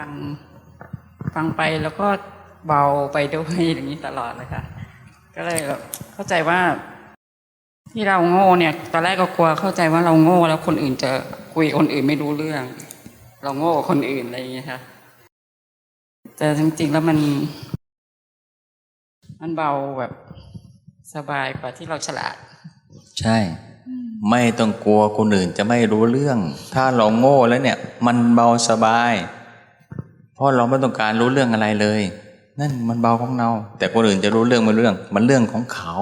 ฟังฟังไปแล้วก็เบาไปด้วยอย่างนี้ตลอดเลยค่ะ ก็เลยเข้าใจว่า ที่เราโง่เนี่ยตอนแรกก็กลัวเข้าใจว่าเราโง่แล้วคนอื่นจะคุยคนอื่นไม่รู้เรื่อง เราโง่กว่าคนอื่นอะไรอย่างเงี้ยค่ะแต่จริงๆแล้วมัน มันเบาแบบสบายกว่าที่เราฉลาด ใช่ ไม่ต้องกลัวคนอื่นจะไม่รู้เรื่อง ถ้าเราโง่แล้วเนี่ย มันเบาสบาย ราะเราไม่ต้องการรู้เรื่องอะไรเลย นั่นมันเบาของเรา แต่คนอื่นจะรู้เรื่องไม่เรื่อง มันเรื่องของเขา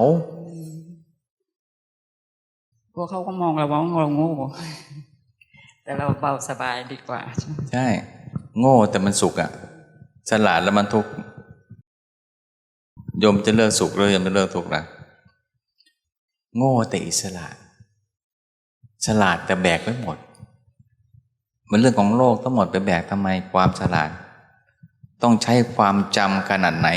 พวกเขาก็มองเราว่าเราโง่แต่เราเบาสบายดีกว่า ใช่ โง่แต่มันสุขอะ่ะฉลาดแล้วมันทุกข์โยมจะเลิกสุขหรือโยมจะเลิกทุกข์ล่ะโง่แต่อิสระ ฉลาดแต่แบกไว้หมด มันเรื่องของโลกทั้งหมดไปแบกทำไมความฉลาด ต้องใช้ความจำขนาดไหน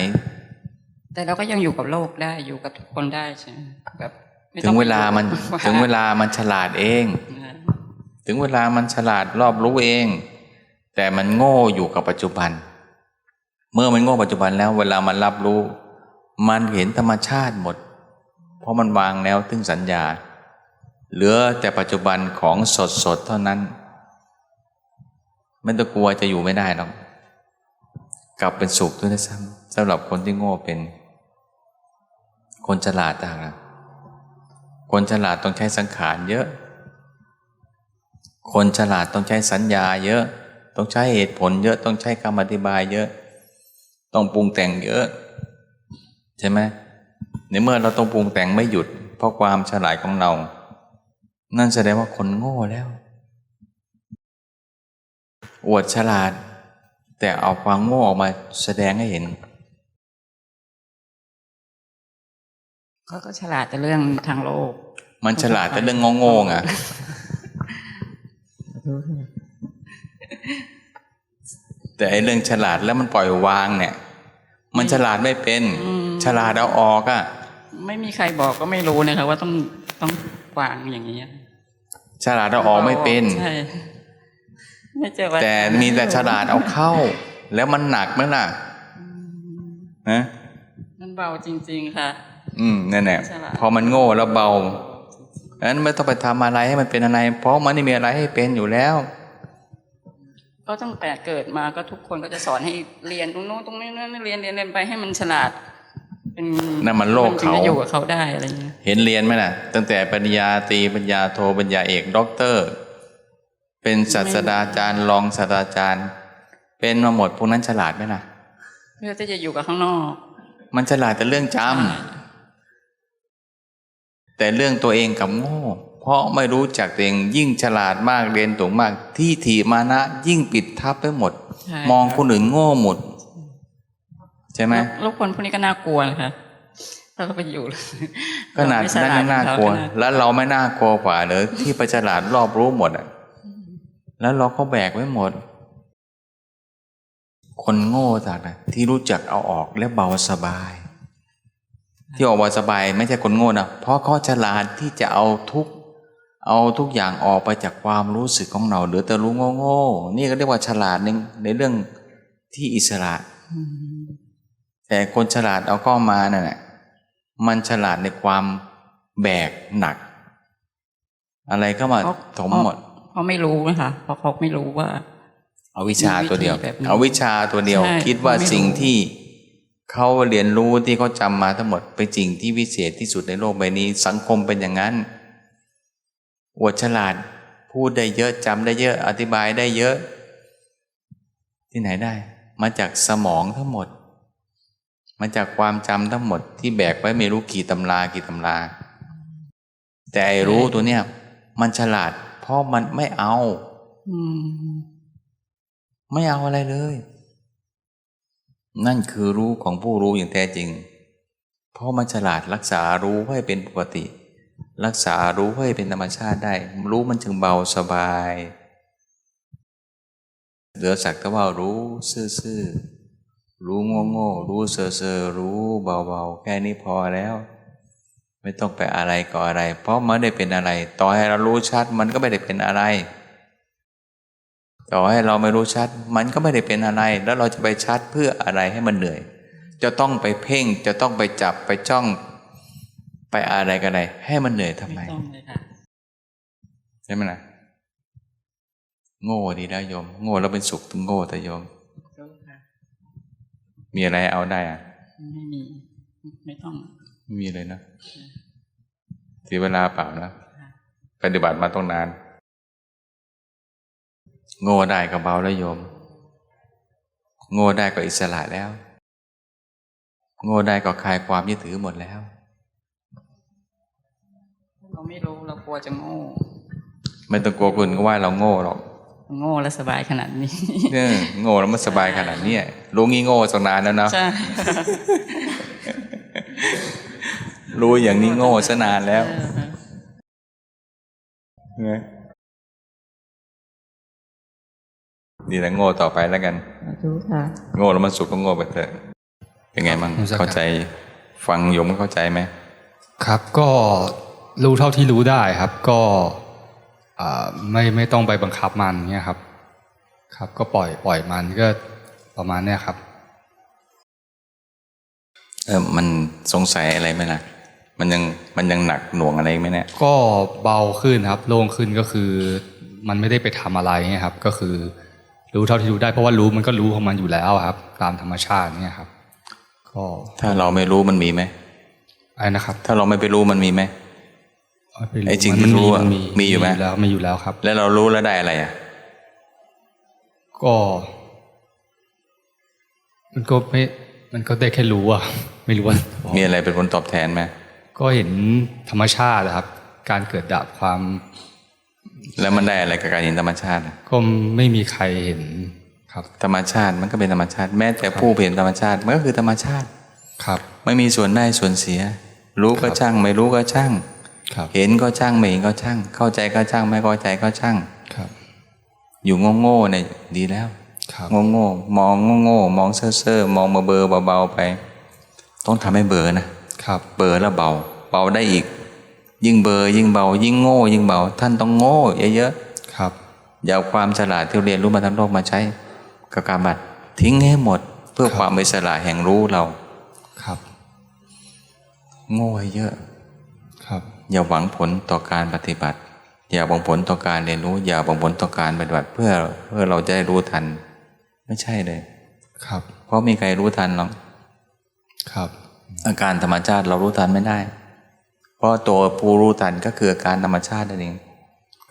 แต่เราก็ยังอยู่กับโลกได้อยู่กับทุกคนได้ใช่ไหมแบบไม่ถึต้องเวลามันว่าถึงเวลามันฉลาดเอง ถึงเวลามันฉลาดรอบรู้เอง แต่มันโง่อยู่กับปัจจุบัน เมื่อมันโง่ปัจจุบันแล้ว เวลามันรับรู้ มันเห็นธรรมชาติหมด เพราะมันวางแล้วถึงสัญญา เหลือแต่ปัจจุบันของสดสดๆเท่านั้น ไม่ต้องกลัวจะอยู่ไม่ได้หรอก กลับเป็นสุขด้วยนะซ้ำสำหรับคนที่โง่เป็น คนฉลาดต่างหากคนฉลาดต้องใช้สังขารเยอะ คนฉลาดต้องใช้สัญญาเยอะ ต้องใช้เหตุผลเยอะ ต้องใช้คำอธิบายเยอะ ต้องปรุงแต่งเยอะ ใช่ไหมในเมื่อเราต้องปรุงแต่งไม่หยุด เพราะความฉลาดของเรา นั่นแสดงว่าคนโง่แล้ว อวดฉลาด แต่เอาความโง่ออกมาแสดงให้เห็นเขาก็ฉลาดแต่เรื่องทางโลก มันฉลาดแต่เรื่องโง่ๆไงแต่ไอ้เรื่องฉลาดแล้วมันปล่อยวางเนี่ย มันฉลาดไม่เป็น ฉลาดเอาออกอะไม่มีใครบอกก็ไม่รู้นะคะว่าต้องต้องวางอย่างนี้ฉลาดเอาออกไม่เป็นใช่ไม่เจอว่า แต่มีแต่ฉลาดเอาเข้า แล้วมันหนักไหมล่ะฮะมันเบาจริง ๆ ค่ะ อืมนั่นแหละฉลาดพอมันโง่แล้วเบางั้นไม่ต้องไปทำอะไรให้มันเป็นอะไร เพราะมันไม่มีอะไรให้เป็นอยู่แล้ว ก็ตั้งแต่เกิดมาก็ทุกคนก็จะสอนให้เรียนตรงโน้นตรงนี้นั่นเรียนเรียนเรียนไปให้มันฉลาดเป็นนั่นมันโลกถึงเขาจะอยู่กับเขาได้อะไรเงี้ยเห็นเรียนไหมล่ะ ตั้งแต่ปริญญาตรีปริญญาโทปริญญาเอกด็อกเตอร์ เป็นศาสตราจารย์รองศาสตราจารย์ เป็นมาหมดพวกนั้นฉลาดไหมล่ะเพื่อที่จะอยู่กับข้างนอก มันฉลาดแต่เรื่องจำแต่เรื่องตัวเองกับโง่เพราะไม่รู้จักตัวเองยิ่งฉลาดมากเรียนสูงมาก ที่ถีมานะ ยิ่งปิดทับไปหมดใช่มองคนอื่นโง่หมด ใช่ไหมแล้วแล้วคนพวกนี้ก็น่ากลัวนะคะถ้าเขาไปอยู่ขนาดไม่ฉนั้นลยังน่ากลัวเขก็แล้วเราไม่น่ากลัวกว่าเหรอที่ไปฉลาดรอบรู้หมดอะ แล้วเราก็แบกไว้หมด คนโง่จากนะที่รู้จักเอาออกและเบาสบาย ที่ออกเบาสบายไม่ใช่คนโง่นะเพราะเขาฉลาดที่จะเอาทุกเอาทุกอย่างออกไปจากความรู้สึกของเราเหลือแต่รู้โง่ๆนี่ก็เรียกว่าฉลาดในในเรื่องที่อิสระอืมแต่คนฉลาดเอาเข้ามานั่นแหละมันฉลาดในความแบกหนัก อะไรก็มาถมหมด เพราะไม่รู้นะคะเพราะเขาไม่รู้ว่า เอาวิชาตัวเดียวมีวิธีแบบนี้เอาวิชาตัวเดียวใช่คิดว่าเขาไม่รู้สิ่งที่เขาเรียนรู้ที่เขาจำมาทั้งหมดเป็นสิ่งที่วิเศษที่สุดในโลกใบนี้ สังคมเป็นอย่างนั้นอวดฉลาด พูดได้เยอะจำได้เยอะ อธิบายได้เยอะ ที่ไหนได้ มาจากสมองทั้งหมด มาจากความจำทั้งหมด ที่แบกไว้ไม่รู้กี่ตำรากี่ตำรา แต่ไอ้รู้ตัวเนี้ยมันฉลาด เพราะมันไม่เอาอืมไม่เอาอะไรเลย นั่นคือรู้ของผู้รู้อย่างแท้จริง เพราะมันฉลาดรักษารู้ให้เป็นปกติ รักษารู้ให้เป็นธรรมชาติได้ รู้มันจึงเบาสบาย เหลือสักแต่ว่ารู้ซื่อๆรู้โง่ๆรู้เซ่อๆรู้เบาๆ แค่นี้พอแล้ว ไม่ต้องไปอะไรก็อะไร เพราะมันไม่ได้เป็นอะไร ต่อให้เรารู้ชัด มันก็ไม่ได้เป็นอะไร ต่อให้เราไม่รู้ชัด มันก็ไม่ได้เป็นอะไร แล้วเราจะไปชัดเพื่ออะไรให้มันเหนื่อย จะต้องไปเพ่งจะต้องไปจับไปจ้อง ไปอะไรกันอะไรให้มันเหนื่อยทำไมไม่ต้องเลยค่ะใช่ไหมล่ะโง่ดีนะโยม โง่แล้วเป็นสุขโง่แต่โยมรู้ค่ะมีอะไรเอาได้อะไม่มีไม่ต้องไม่มีเลยนะเสียเวลาเปล่านะปฏิบัติมาต้องนาน โง่ได้ก็เบาแล้วโยม โง่ได้ก็อิสระแล้ว โง่ได้ก็คลายความยึดถือหมดแล้ว เราไม่รู้เรากลัวจะโง่ ไม่ต้องกลัวคนก็ว่าเราโง่หรอก โง่และสบายขนาดนี้ เนี่ยโง่แล้วมันสบายขนาดเนี้ยรู้งี้โง่สักนานแล้วเนาะใช่ รู้อย่างนี้โง่ซะนานแล้วเออเนี่ยดีแล้วโง่ต่อไปแล้วกันรู้ค่ะโง่แล้วมันสุขก็โง่ไปเถอะเป็นไงบ้างผมจะเข้าใจฟังโยมเข้าใจไหมครับ ก็รู้เท่าที่รู้ได้ครับ ก็อ่าไม่ไม่ต้องไปบังคับมันเนี่ยครับ ครับ ก็ปล่อยปล่อยมันก็ประมาณเนี้ยครับ เออมันสงสัยอะไรไหมล่ะ มันยังมันยังหนักหน่วงอะไรไหมเนี่ยก็เบาขึ้นครับ โล่งขึ้นก็คือ มันไม่ได้ไปทำอะไรเนี่ยครับ ก็คือ รู้เท่าที่รู้ได้เพราะว่ารู้มันก็รู้ของมันอยู่แล้วครับ ตามธรรมชาติเนี่ยครับ ก็ถ้าเราไม่รู้มันมีไหมอะไรนะครับ ถ้าเราไม่ไปรู้มันมีไหมม่ไอ้จริงที่รู้อะนมีอยู่ไหมแล้วมีอยู่แล้วครับ แล้วเรารู้แล้วได้อะไรอะก็ มันก็ไม่ มันก็ได้แค่รู้อะไม่รู้ว่า มีอะไรเป็นผลตอบแทนไหม ก็เห็นธรรมชาตินะครับ การเกิดดับความ แล้วมันได้อะไรกับการเห็นธรรมชาติอะก็ไม่มีใครเห็นครับธรรมชาติมันก็เป็นธรรมชาติ แม้แต่ผู้เห็นธรรมชาติมันก็คือธรรมชาติครับ ไม่มีส่วนได้ส่วนเสีย รู้ก็ช่าง ไม่รู้ก็ช่างครับเห็นก็ช่างไม่เห็นก็ช่าง เข้าใจก็ช่างไม่เข้าใจก็ช่างครับ อยู่โง่ๆเนี่ยดีแล้วครับโง่ๆมองโง่ๆมองเซ่อๆมองมาเบอเบาๆไป ต้องทำให้เบอนะ ครับเบอแล้วเบา เบาได้อีก ยิ่งเบอยิ่งเบา ยิ่งโง่ ยิ่งเบา ท่านต้องโง่เยอะครับๆอย่าเอาความฉลาดที่เรียนรู้มาทั้งโลกมาใช้กับการบัตรทิ้งให้หมดเพื่อความเป็นฉลาดแห่งรู้เราครับ โง่ให้เยอะครับ อย่าหวังผลต่อการปฏิบัติ อย่าหวังผลต่อการเรียนรู้ อย่าหวังผลต่อการปฏิบัติ เพื่อเพื่อเราจะได้รู้ทัน ไม่ใช่เลย ครับ เพราะมีใครรู้ทันหรอกครับ อาการธรรมชาติเรารู้ทันไม่ได้ เพราะตัวผู้รู้ทันก็คืออาการธรรมชาตินั่นเอง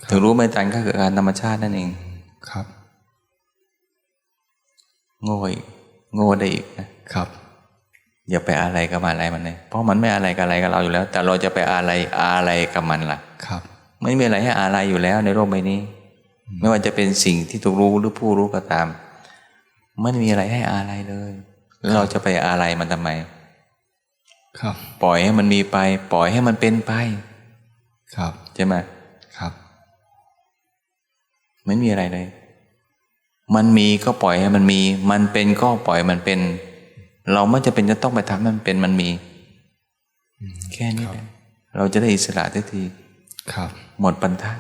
ถึงรู้ไม่ทันก็คืออาการธรรมชาตินั่นเอง ครับ โง่อีกโง่ได้อีกนะครับ อย่าไปอะไรกับอะไรมันเลยเพราะมันไม่อะไรกับอะไรกับเราอยู่แล้ว แต่เราจะไปอะไรอะไรกับมันล่ะ ครับ ไม่มีอะไรให้อะไรอยู่แล้วในโลกใบนี้ ไม่ว่าจะเป็นสิ่งที่ถูกรู้หรือผู้รู้ก็ตาม ไม่มีอะไรให้อะไรเลย แล้วเราจะไปอะไรมันทำไม ครับ ปล่อยให้มันมีไป ปล่อยให้มันเป็นไป ครับใช่ไหมครับไม่มีอะไรเลย มันมีก็ปล่อยให้มันมี มันเป็นก็ปล่อยมันเป็น เราไม่จะเป็นจะต้องไปทำให้มันเป็นมันมีแค่นี้แหละเราจะได้อิสระทันทีครับ หมดปัญทะ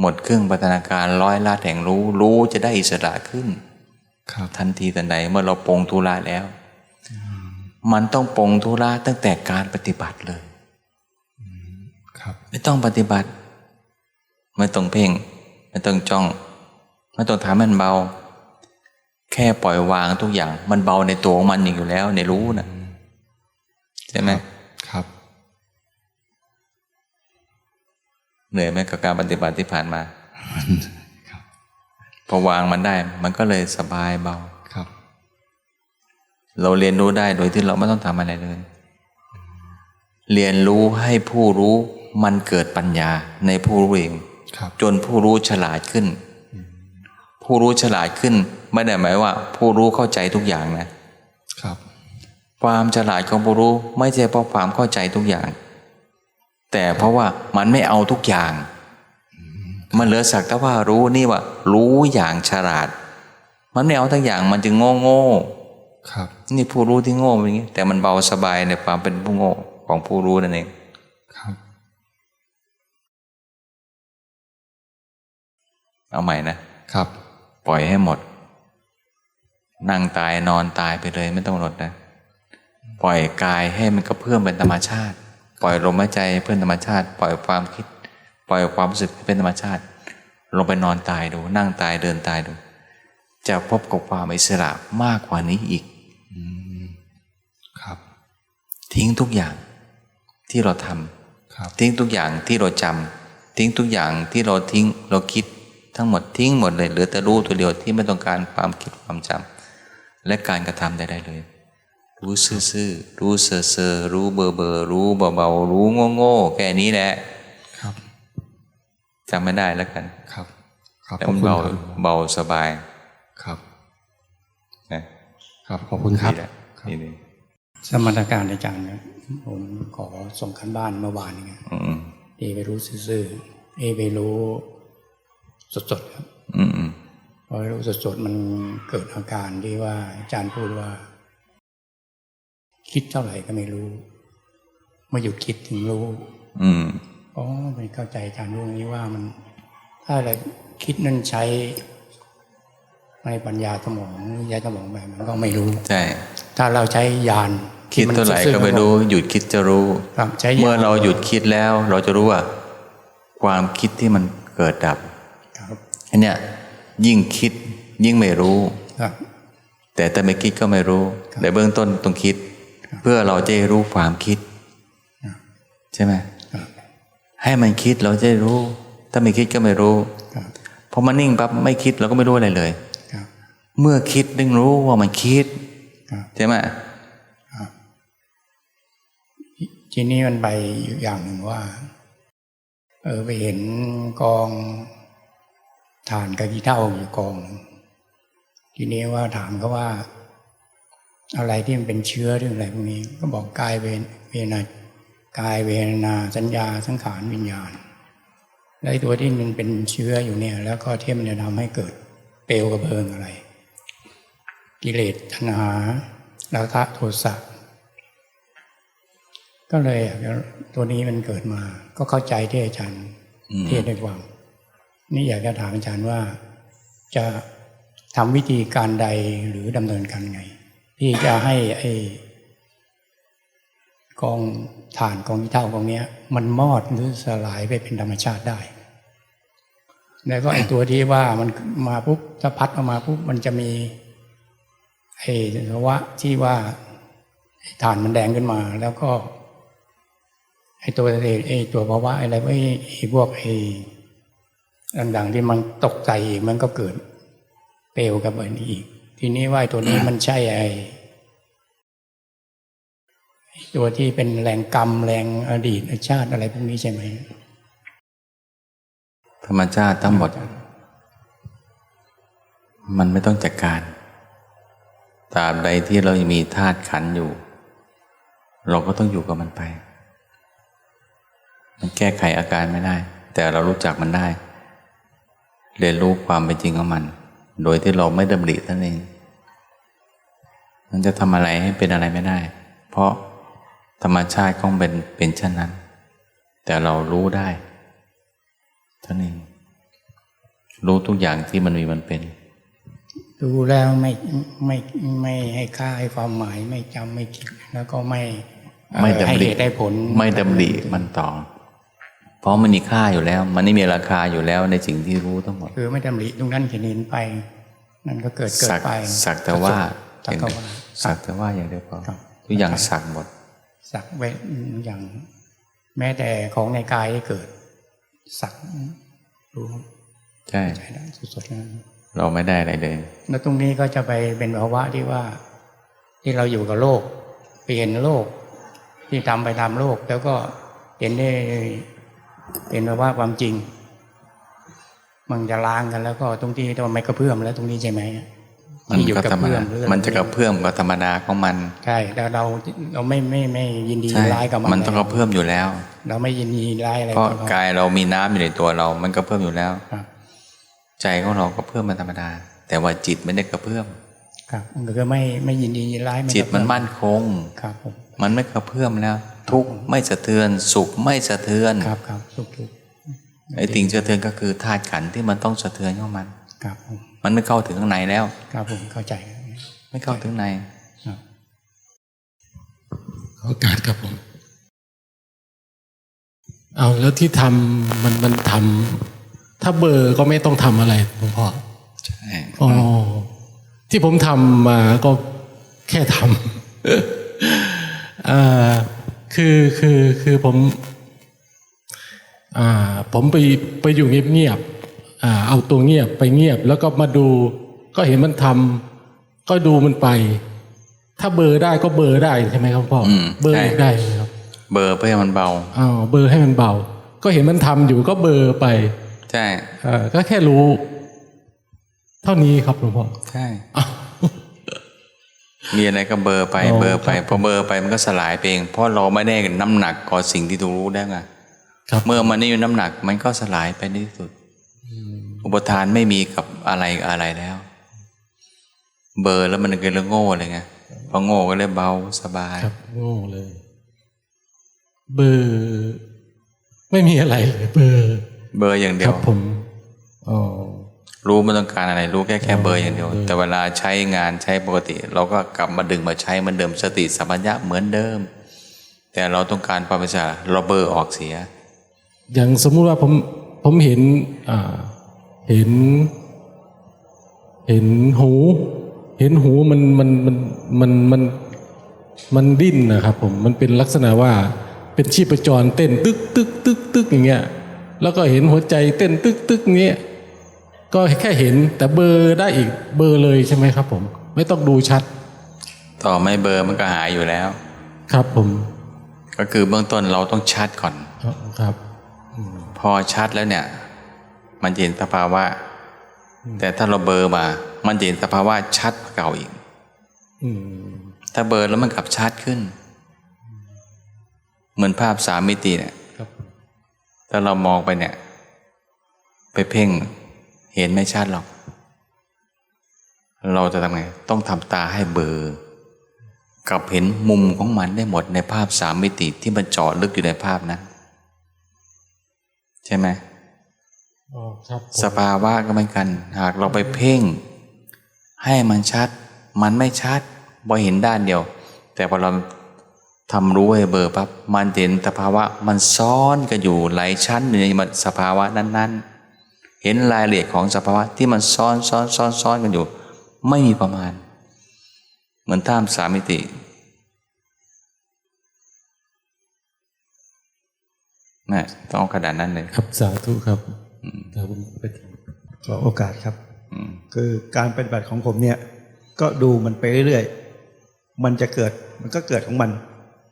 หมดเครื่องปัฒนาการร้อยลาดแห่งรู้ รู้จะได้อิสระขึ้น ครับทันทีทันใดเมื่อเราปรงธุระแล้ว มันต้องปรงธุระตั้งแต่การปฏิบัติเลยครับ ไม่ต้องปฏิบัติ ไม่ต้องเพ่ง ไม่ต้องจ้อง ไม่ต้องทำให้มันเบา แค่ปล่อยวางทุกอย่าง มันเบาในตัวของมันอยู่แล้ว ในรู้นะใช่ไหมครับ เหนื่อยไหมกับการปฏิบัติที่ผ่านมาพอวางมันได้ มันก็เลยสบายเบาครับ เราเรียนรู้ได้โดยที่เราไม่ต้องทำอะไรเลย เรียนรู้ให้ผู้รู้มันเกิดปัญญาในผู้รู้เองครับจนผู้รู้ฉลาดขึ้น ผู้รู้ฉลาดขึ้นไม่ได้หมายว่า ผู้รู้เข้าใจทุกอย่างนะครับ ความฉลาดของผู้รู้ไม่ใช่เพราะความเข้าใจทุกอย่าง แต่เพราะว่ามันไม่เอาทุกอย่าง มันเหลือสักแต่ว่ารู้นี่ว่า รู้อย่างฉลาด มันไม่เอาทั้งอย่างมันจึงโง่โง่ ครับนี่ผู้รู้ที่โง่เป็นอย่างนี้แต่มันเบาสบายในความเป็นผู้โง่ของผู้รู้นั่นเองครับ เอาใหม่นะครับ ปล่อยให้หมด นั่งตายนอนตายไปเลยไม่ต้องลดนะ ปล่อยกายให้มันกระเพื่อมเป็นธรรมชาติ ปล่อยลมหายใจเพื่อนธรรมชาติ ปล่อยความคิด ปล่อยความรู้สึกให้เป็นธรรมชาติ ลงไปนอนตายดู นั่งตายเดินตายดูจะพบกับความอิสระมากกว่านี้อีกครับ ทิ้งทุกอย่างที่เราทำครับทิ้งทุกอย่างที่เราจำทิ้งทุกอย่างที่เราทิ้งเราคิดทั้งหมดทิ้งหมดเลยเหลือแต่รู้ตัวเดียวที่ไม่ต้องการความคิดความจำและการกระทำใดๆเลย รู้ซื่อๆรู้เซ่อๆรู้เบอเบอๆรู้เบาๆรู้โง่ๆแค่นี้แหละครับจำไม่ได้แล้วกัน ครับ ครับแต่ขอบมันคุณเบาครับเบาสบาย ครับ นะครับ ขอบคุณครับ นี่แหละนี่นี่ สมรการอาจารย์ครับผมขอส่งกันบ้านเมื่อวานนี้ครับอืมเอไปรู้ซื่อๆเอไปรู้สดๆครับอืมอืมพอรู้สดๆมันเกิดอาการที่ว่าอาจารย์พูดว่า คิดเท่าไหร่ก็ไม่รู้เมื่อหยุดคิดถึงรู้ อืมอ๋อไม่เข้าใจอาจารย์เรื่องนี้ว่ามัน ถ้าอะไรคิดนั่นใช้ในปัญญาสมองยาสมองแบบมันก็ไม่รู้ใช่ ถ้าเราใช้ยานคิดเท่าไหร่ก็ไม่รู้ หยุดคิดจะรู้ครับใช้ยานเมื่อเราหยุดคิดแล้ว เราจะรู้ว่า ความคิดที่มันเกิดดับครับอันเนี้ยยิ่งคิดยิ่งไม่รู้ครับแต่ถ้าไม่คิดก็ไม่รู้ครับแต่เบื้องต้นต้องคิด เพื่อเราจะได้รู้ความคิดครับใช่ไหมครับให้มันคิดเราจะได้รู้ ถ้าไม่คิดก็ไม่รู้ครับพอมันนิ่งปั๊บไม่คิดเราก็ไม่รู้อะไรเลยครับเมื่อคิดดึงรู้ว่ามันคิดครับ ใช่ไหมทีนี้มันไปอยู่อย่างหนึ่งว่า เออไปเห็นกองฐานกะกีเท่าอยู่กองหนึ่งทีนี้ว่าถามเขาว่า อะไรที่มันเป็นเชื้อเรื่องอะไรพวกนี้ ก็บอกกายเวทเวนากายเวทนาสัญญาสังขารวิญญาณและไอ้ตัวที่มันเป็นเชื้ออยู่เนี่ย แล้วก็ที่มันจะทำให้เกิดเปลวกระเบิงอะไร กิเลสตัณหาราคะโทสะก็เลยอยากจะตัวนี้มันเกิดมา ก็เข้าใจที่อาจารย์อืมเทศน์ให้ฟังนี่อยากจะถามอาจารย์ว่า จะทำวิธีการใดหรือดำเนินการไง ที่จะให้ไอ้กองฐานกองขี้เท่ากองเนี้ย มันมอดหรือสลายไปเป็นธรรมชาติได้ แล้วก็ไอ้ตัวที่ว่ามันมาปุ๊บถ้าพัดออกมาปุ๊บมันจะมี ไอ้ภาวะที่ว่าฐานมันแดงขึ้นมา แล้วก็ไอ้ตัวไอ้ไอ้ตัวภาวะอะไรไอ้ไอ้พวกไอ้ต่างๆที่มันตกใจอีกมันก็เกิดเปลวกับอันนี้อีก ทีนี้ว่าไอ้ตัวนี้มันใช่ไอ้ไอ้ตัวที่เป็นแรงกรรมแรงอดีตชาติอะไรพวกนี้ใช่ไหมธรรมชาติทั้งหมด มันไม่ต้องจัดการ ตราบใดที่เรายังมีธาตุขันอยู่ เราก็ต้องอยู่กับมันไป มันแก้ไขอาการไม่ได้ แต่เรารู้จักมันได้ เรียนรู้ความเป็นจริงของมัน โดยที่เราไม่ดำรินั่นเอง มันจะทำอะไรให้เป็นอะไรไม่ได้ เพราะธรรมชาติของเป็นเป็นเช่นนั้น แต่เรารู้ได้ท่านั้นเองรู้ทุกอย่างที่มันมีมันเป็น ดูแล้วไม่ไม่ไม่ให้ค่าให้ความหมายไม่จำไม่คิดแล้วก็ไม่เอ่อไม่ให้ดำริเหตุให้ผล ไม่ดำริมันต่อ เพราะมันมีค่าอยู่แล้ว มันไม่มีราคาอยู่แล้วในสิ่งที่รู้ทั้งหมด คือไม่ดำริตรงนั้นเห็นเห็นไปนั่นก็เกิดเกิดสักไปสักแต่ว่าสักแต่ว่าสักแต่ว่าอย่างเดียวพอครับทุกอย่างสักหมด สักไว้อย่าง แม้แต่ของในกายที่เกิด สักรู้ใช่ใช้ได้สดๆนะ เราไม่ได้อะไรเลย แล้วตรงนี้ก็จะไปเป็นภาวะที่ว่า ที่เราอยู่กับโลกเปลี่ยนโลก ที่ทำไปตามโลก แล้วก็เห็นได้เป็นภาวะความจริง มันจะล้างกันแล้วก็ตรงที่ที่ว่าไม่กระเพื่อมแล้วตรงนี้ใช่ไหมมันที่อยู่ก็กระธรรมเพื่อดามหรือมันจะกระเพื่อมก็ธรรมดาของมัน ใช่แต่เราเราไม่ไม่ไม่ยินดีใช่ร้ายกับมันมันต้องกระเพื่อมอยู่แล้ว เราไม่ยินดีร้ายอะไรเพราะกับเขากายเรามีน้ำอยู่ในตัวเรา มันกระเพื่อมอยู่แล้วครับ ใจของเราก็เพื่อมมันธรรมดา แต่ว่าจิตไม่ได้กระเพื่อมครับมันก็คือไม่ไม่ยินดีร้ายไจิตมันกระเพื่อมั่นคงครับผมมันไม่กระเพื่อมแล้ว ทุกข์ไม่สะเทือนสุขไม่สะเทือนครับครับทุกทุกไอ้สิ่งสะเทือนก็คือธาตุขันธ์ที่มันต้องสะเทือนของมันครับผมมันไม่เข้าถึงข้างในแล้ว ครับผมเข้าใจ ไม่เข้าถึงในครับขอโอกาสครับผม เอาแล้วที่ทำมันมันทำ ถ้าเบอร์ก็ไม่ต้องทำอะไรหลวงพ่อใช่อ๋อที่ผมทำมาก็แค่ทำอ่าคือคือคือผมอ่าผมไปไปอยู่เงียบๆอ่าเอาตัวเงียบไปเงียบ แล้วก็มาดู ก็เห็นมันทำก็ดูมันไป ถ้าเบอร์ได้ก็เบอร์ได้ใช่ไหมครับพ่ออเบอร์อีกได้ไหมครับ เบอร์เพื่อให้มันเบาอ๋อเบอร์ให้มันเบา ก็เห็นมันทำอยู่ก็เบอร์ไป ใช่เออก็แค่รู้ เท่านี้ครับหลวงพ่อใช่มีอะไรก็เบอร์ไปอ๋อเบอร์ไปครับพอเบอร์ไปมันก็สลายไปเองเพราะเราไม่ได้น้ำหนักก่อสิ่งที่ถูกรู้ได้ไงครับเมื่อมันไม่มีน้ำหนักมันก็สลายไปในที่สุด อุปทานไม่มีกับอะไรอะไรแล้ว เบอร์แล้วมันก็เลยโง่เลยไงพอโง่ก็เลยเบาสบายครับโง่เลย เบอร์ ไม่มีอะไรเลยเบอร์ เบอร์อย่างเดีคยรัวบผมอ๋อรู้ไม่ต้องการอะไรรู้แค่แค่เบอร์อย่างเดียวเบอร์แต่เวลาใช้งานใช้ปกติ เราก็กลับมาดึงมาใช้เหมือนเดิมสติสัมปชัญญะเหมือนเดิม แต่เราต้องการความเป็นสะอาดเราเบอร์ออกเสีย อย่างสมมุติว่าผมผมเห็นอ่าเห็น เห็นหู เห็นหูมันมันมันมันมันมันดิ้นนะครับผมมันเป็นลักษณะว่าเป็นชีพจรเต้นตึกตึกตึกตึกอย่างเงี้ย แล้วก็เห็นหัวใจเต้นตึกตึกอย่างเงี้ยก็แค่เห็นแต่เบลอร์ได้อีกเบลอร์เลยใช่ไหมครับ ผม ไม่ต้องดูชัด ต่อไม่เบอร์มันก็หายอยู่แล้ว ครับผม ก็คือเบื้องต้นเราต้องชัดก่อนครับพอชัดแล้วเนี่ย มันจะเห็นสภาวะ แต่ถ้าเราเบลอร์มา มันจะเห็นสภาวะชัดกว่าเก่าอีกอืมถ้าเบลอร์แล้วมันกลับชัดขึ้น เหมือนภาพสามมิติเนี่ยครับ ถ้าเรามองไปเนี่ย ไปเพ่งเห็นไม่ชัดหรอก เราจะทำไง ต้องทำตาให้เบลอร์กลับเห็นมุมของมันได้หมดในภาพสามมิติที่มันเจาะลึกอยู่ในภาพนั้น ใช่ไหมอ๋อครับผมสภาวะก็เหมือนกัน หากเราไปเพ่ง ให้มันชัด มันไม่ชัดพอเห็นด้านเดียว แต่พอเรา ทำรู้ให้เบอร์ปั๊บมันเห็นสภาวะมันซ้อนกันอยู่หลายชั้นอยู่ในสภาวะนั้น ๆ เห็นรายละเอียดของสภาวะที่มันซ้อนซ้อนซ้อนซ้อนกันอยู่ ไม่มีประมาณ เหมือนท่ามสามมิตินะต้องเอาขนาดนั้นเลยครับสาธุครับเดี๋ยวผมไปทขอโอกาสครับอืมคือการปฏิบัติของผมเนี่ย ก็ดูมันไปเรื่อยๆมันจะเกิดมันก็เกิดของมัน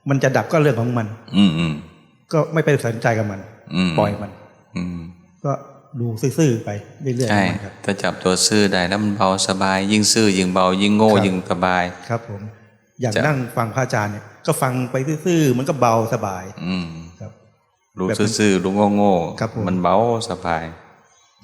มันจะดับก็เรื่องของมัน อืมอืมก็ไม่ไปสนใจกับมัน อืมปล่อยมัน อืมก็ดูซื่อๆไปเรื่อยๆขใช่องมันครับ ถ้าจับตัวซื่อได้แล้วมันเบาสบาย ยิ่งซื่อยิ่งเบายิ่งโง่ครับ ยิ่งสบาย ครับ ผม อย่างจะ นั่งฟังพระอาจารย์เนี่ย ก็ฟังไปซื่อๆมันก็เบาสบายอืมครับ รู้แบบซื่อๆรู้โง่ๆครับผม มันเบาสบาย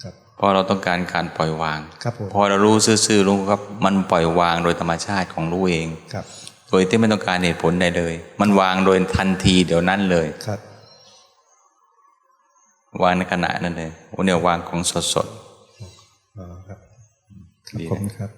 ครับ เพราะเราต้องการการปล่อยวาง ครับผมพอเรารู้ซื่อๆรู้ครับมันปล่อยวางโดยธรรมชาติของรู้เอง ครับ โดยที่ไม่ต้องการเหตุผลใดเลย มันวางโดยทันทีเดี๋ยวนั้นเลยครับ วางในขณะนั้นเลยโอ้เนี่ยวางของสดอ๋อครับดีนะขอบคุณครับ